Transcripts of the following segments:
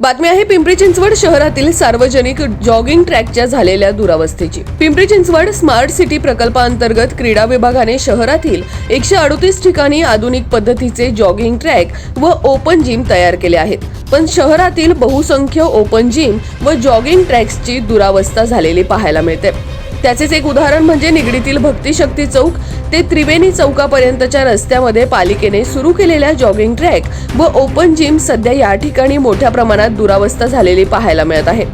बातमी आहे पिंपरी चिंचवड शहरातील सार्वजनिक जॉगिंग ट्रॅकच्या झालेल्या दुरावस्थेची. पिंपरी चिंचवड स्मार्ट सिटी प्रकल्पाअंतर्गत क्रीडा विभागाने शहरातील एकशे अडतीस ठिकाणी आधुनिक पद्धतीचे जॉगिंग ट्रॅक व ओपन जिम तयार केले आहेत. पण शहरातील बहुसंख्य ओपन जिम व जॉगिंग ट्रॅक्सची दुरावस्था झालेली पाहायला मिळते. त्याचेच एक उदाहरण म्हणजे निगडीतील भक्तिशक्ती चौक ते त्रिवेणी चौकापर्यंतच्या रस्त्यामध्ये पालिकेने सुरू केलेल्या जॉगिंग ट्रॅक व ओपन जिम सध्या या ठिकाणी मोठ्या प्रमाणात दुरावस्था झालेली पाहायला मिळत आहे.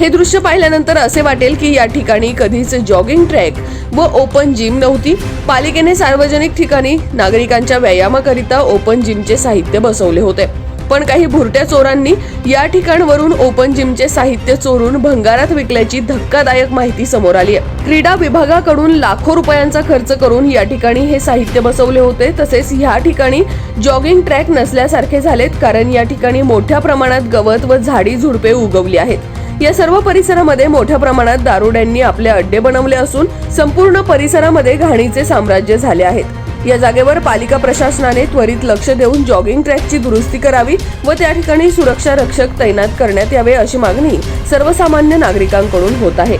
हे दृश्य पाहिल्यानंतर असे वाटेल की या ठिकाणी कधीच जॉगिंग ट्रॅक व ओपन जिम नव्हती. पालिकेने सार्वजनिक ठिकाणी नागरिकांच्या व्यायामाकरिता ओपन जिमचे साहित्य बसवले होते. पण काही भुरट्या चोरांनी या ठिकाणवरून ओपन जिमचे साहित्य चोरून भंगारात विकल्याची धक्कादायक माहिती समोर आली आहे. क्रीडा विभागाकडून लाखो रुपयांचा खर्च करून या ठिकाणी हे साहित्य बसवले होते. तसेच या ठिकाणी जॉगिंग ट्रॅक नसल्यासारखे झालेत कारण या ठिकाणी मोठ्या प्रमाणात गवत व झाडी झुडपे उगवली आहेत. या सर्व परिसरामध्ये मोठ्या प्रमाणात दारुड्यांनी आपले अड्डे बनवले असून संपूर्ण परिसरामध्ये घाणीचे साम्राज्य झाले आहेत. या जागेवर पालिका प्रशासनाने त्वरित लक्ष देऊन जॉगिंग ट्रॅकची दुरुस्ती करावी व त्या ठिकाणी सुरक्षा रक्षक तैनात करण्यात यावे अशी मागणी सर्वसामान्य नागरिकांकडून होत आहे.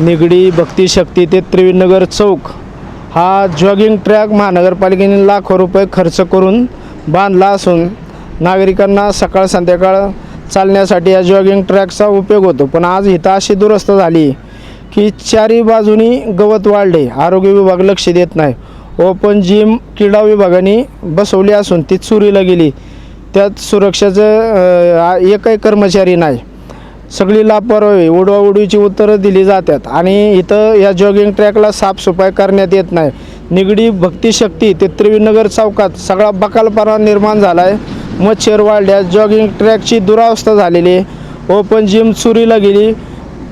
निगडी भक्तिशक्ती ते त्रिविनगर चौक हा जॉगिंग ट्रॅक महानगरपालिकेने लाखो रुपये खर्च करून बांधला असून नागरिकांना सकाळ संध्याकाळ चालण्यासाठी या जॉगिंग ट्रॅकचा उपयोग होतो. पण आज इथं अशी दुरुस्त झाली की चारी बाजूनी गवत वाढले. आरोग्य विभाग लक्ष देत नाही. ओपन जिम क्रीडा विभागाने बसवली असून ती चोरीला गेली. त्यात सुरक्षेचं एकही कर्मचारी नाही. सगळी लापरवाही उडवाउडवीची उत्तरं दिली जातात आणि इथं या जॉगिंग ट्रॅकला साफसफाई करण्यात येत नाही. निगडी भक्तिशक्ती ते त्रिवेणीनगर चौकात सगळा बकालपणा निर्माण झाला आहे मच्छर वाढल्यास जॉगिंग ट्रॅकची दुरावस्था झालेली आहे. ओपन जिम चुरीला गेली.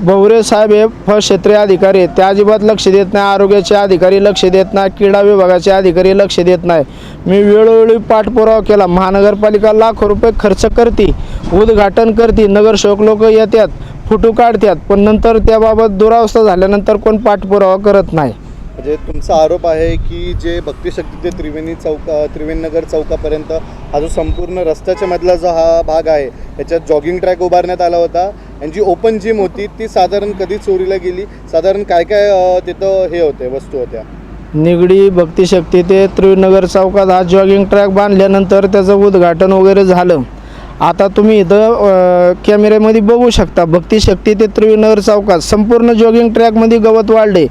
भवरे साहेब हे फक्षेत्रीय अधिकारी आहेत. ते अजिबात लक्ष देत नाही. आरोग्याचे अधिकारी लक्ष देत नाही. क्रीडा विभागाचे अधिकारी लक्ष देत नाही. मी वेळोवेळी पाठपुरावा केला. महानगरपालिका लाखो रुपये खर्च करते उद्घाटन करते. नगरसेवक लोक येतात फोटो काढतात. पण नंतर त्याबाबत दुरावस्था झाल्यानंतर कोण पाठपुरावा करत नाही. म्हणजे तुमचा आरोप आहे की जे भक्तिशक्ती ते त्रिवेणी चौका त्रिवेणीनगर चौकापर्यंत हा जो संपूर्ण रस्त्याच्या मधला जो हा भाग आहे याच्यात जॉगिंग ट्रॅक उभारण्यात आला होता. आणि जी ओपन जिम होती ती साधारण कधी चोरीला गेली? साधारण काय काय तिथं हे होते वस्तू होत्या? निगडी भक्तिशक्ती ते त्रिवेणीनगर चौकात हा जॉगिंग ट्रॅक बांधल्यानंतर त्याचं उद्घाटन वगैरे झालं. आता तुम्ही इथं कॅमेऱ्यामध्ये बघू शकता भक्तिशक्ती ते त्रिवेणीनगर चौकात संपूर्ण जॉगिंग ट्रॅकमध्ये गवत वाढले.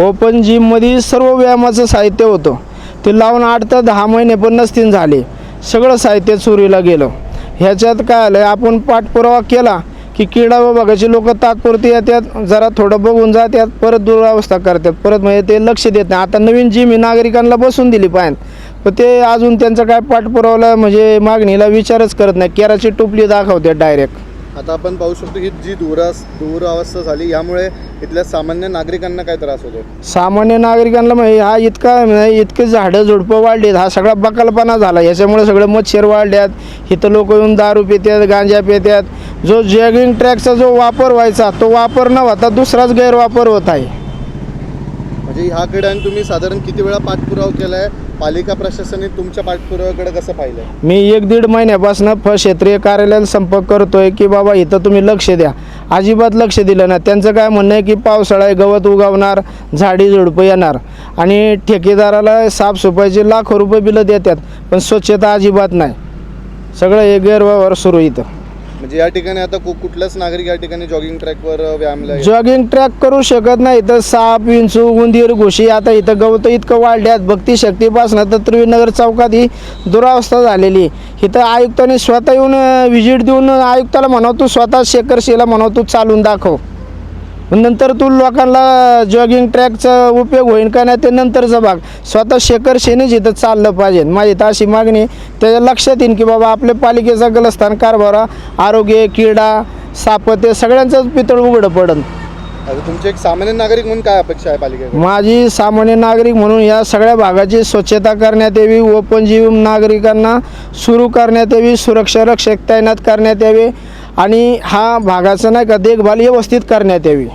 ओपन जिममध्ये सर्व व्यायामाचं साहित्य होतं. ते लावून आठ तर दहा महिने पण नसतीन झाले. सगळं साहित्य चोरीला गेलं. ह्याच्यात काय आलं आपण पाठपुरावा केला की क्रीडा विभागाचे लोक तात्पुरती येतात जरा थोडं बघून जातात परत दुरावस्था करतात. परत म्हणजे ते लक्ष देत नाही. आता नवीन जिम ही नागरिकांना बसून दिली पाहिजे पण ते अजून त्यांचं काय पाठपुरावला म्हणजे मागणीला विचारच करत नाही. केराची टोपली दाखवतात डायरेक्ट आता आपण पाहू शकतो की जी दुरास दुरावस्था झाली यामुळे इथल्या सामान्य नागरिकांना काय त्रास होतो सामान्य नागरिकांना म्हणजे हा इतका म्हणजे इतके झाडं झुडपं वाढलीत हा सगळा बकालपणा झाला. याच्यामुळे सगळे मच्छर वाढल्यात इथं लोक येऊन दारू पितात गांजा पितात. जो जॅगिंग ट्रॅकचा जो वापर व्हायचा तो वापर न होता दुसराच गैरवापर होत आहे. म्हणजे ह्याकडे आणि तुम्ही साधारण किती वेळा पाठपुरावा केला आहे पालिका प्रशासनाने तुमच्या पाठपुराव्याकडे कसं पाहिलं मी एक दीड महिन्यापासून फ क्षेत्रीय कार्यालयाला संपर्क करतोय की बाबा इथं तुम्ही लक्ष द्या. अजिबात लक्ष दिलं ना त्यांचं काय म्हणणं आहे की पावसाळा आहे गवत उगवणार झाडी झुडपं येणार. आणि ठेकेदाराला साफसफाईचे लाखो रुपये बिलं देतात पण स्वच्छता अजिबात नाही. सगळं हे गैरव्यवहार सुरू इथं. म्हणजे या ठिकाणी आता कुठलाच नागरिक या ठिकाणी जॉगिंग ट्रॅकवर व्यायामला जॉगिंग ट्रॅक करू शकत नाही. तर साप विंचू उंदीर घुशी आता इथं गवत इतकं वाढल्यात. भक्ती शक्तीपासून तर त्रिवेणीनगर चौकात ही दुरावस्था झालेली. आहे. इथं आयुक्ताने स्वतः येऊन व्हिजिट देऊन आयुक्ताला म्हणावं तू स्वतः शेखरशीला म्हणावं तू चालून दाखव. पण नंतर तू लोकांना जॉगिंग ट्रॅकचा उपयोग होईल का नाही ते नंतरचा भाग. स्वतः शेखर शेनेच इथं चाललं पाहिजे. माझी तर अशी मागणी. त्याच्या लक्षात येईन की बाबा आपल्या पालिकेचा गलस्थान कारभारा आरोग्य क्रीडा सापत्य सगळ्यांचंच पितळ उघडं पडन. आता तुमचे एक सामान्य नागरिक म्हणून काय अपेक्षा आहे पालिकेकडे? माझी सामान्य नागरिक म्हणून या सगळ्या भागाची स्वच्छता करण्यात यावी ओपन जिम नागरिकांना सुरू करण्यात यावी सुरक्षा रक्षक तैनात करण्यात यावे. आणि हा भागाचा नाही का देखभाल व्यवस्थित करण्यात यावी.